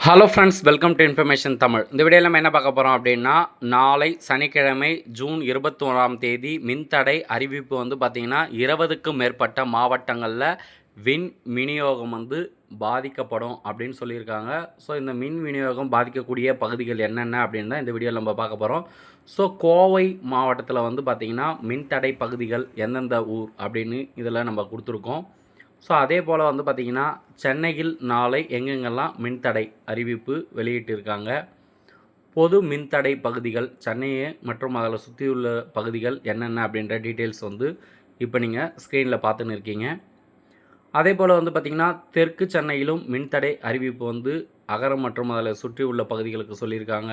Hello friends welcome to information Tamil இந்த வீடியோவில் நம்ம என்ன பார்க்க போகிறோம் அப்படின்னா நாளை சனிக்கிழமை ஜூன் இருபத்தோராம் தேதி மின்தடை அறிவிப்பு வந்து பார்த்திங்கன்னா இருபதுக்கும் மேற்பட்ட மாவட்டங்களில் வின் விநியோகம் வந்து பாதிக்கப்படும் அப்படின்னு சொல்லியிருக்காங்க. ஸோ இந்த மின் விநியோகம் பாதிக்கக்கூடிய பகுதிகள் என்னென்ன அப்படின்னு தான் இந்த வீடியோவில் நம்ம பார்க்க போகிறோம் ஸோ கோவை மாவட்டத்தில் வந்து பார்த்திங்கன்னா மின்தடை பகுதிகள் எந்தெந்த ஊர் அப்படின்னு இதில் நம்ம கொடுத்துருக்கோம். ஸோ அதே போல் வந்து பார்த்திங்கன்னா சென்னையில் நாளை எங்கெங்கெல்லாம் மின்தடை அறிவிப்பு வெளியிட்டிருக்காங்க? பொது மின்தடை பகுதிகள் சென்னையை மற்றும் அதில் சுற்றியுள்ள பகுதிகள் என்னென்ன அப்படின்ற டீட்டெயில்ஸ் வந்து இப்போ நீங்கள் ஸ்க்ரீனில் பார்த்துன்னு இருக்கீங்க. அதே போல் வந்து பார்த்திங்கன்னா தெற்கு சென்னையிலும் மின்தடை அறிவிப்பு வந்து அகரம் மற்றும் அதில் சுற்றி உள்ள பகுதிகளுக்கு சொல்லியிருக்காங்க.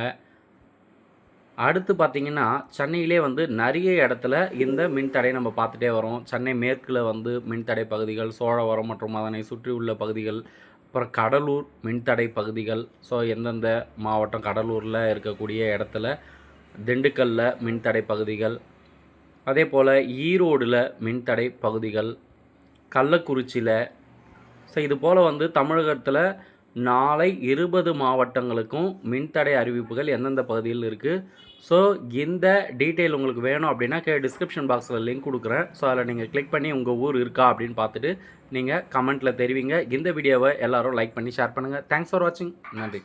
அடுத்து பார்த்திங்கன்னா சென்னையிலே வந்து நிறைய இடத்துல இந்த மின்தடை நம்ம பார்த்துட்டே வரோம். சென்னை மேற்கில் வந்து மின்தடை பகுதிகள் சோழவரம் மற்றும் அதனை சுற்றி உள்ள பகுதிகள் அப்புறம் கடலூர் மின்தடை பகுதிகள். ஸோ எந்தெந்த மாவட்டம் கடலூரில் இருக்கக்கூடிய இடத்துல திண்டுக்கல்லில் மின்தடை பகுதிகள் அதே போல் ஈரோடில் மின்தடை பகுதிகள் கள்ளக்குறிச்சியில் ஸோ இது போல் வந்து தமிழகத்தில் நாளை இருபது மாவட்டங்களுக்கும் மின்தடை அறிவிப்புகள் எந்தெந்த பகுதியில் இருக்குது ஸோ இந்த டீட்டெயில் உங்களுக்கு வேணும் அப்படின்னா கே டிஸ்கிரிப்ஷன் பாக்ஸில் லிங்க் கொடுக்குறேன். ஸோ அதில் நீங்கள் கிளிக் பண்ணி உங்கள் ஊர் இருக்கா அப்படின்னு பார்த்துட்டு நீங்கள் கமெண்ட்டில் தெரிவிங்க. இந்த வீடியோவை எல்லோரும் லைக் பண்ணி ஷேர் பண்ணுங்கள் தேங்க்ஸ் ஃபார் வாட்சிங் நன்றி.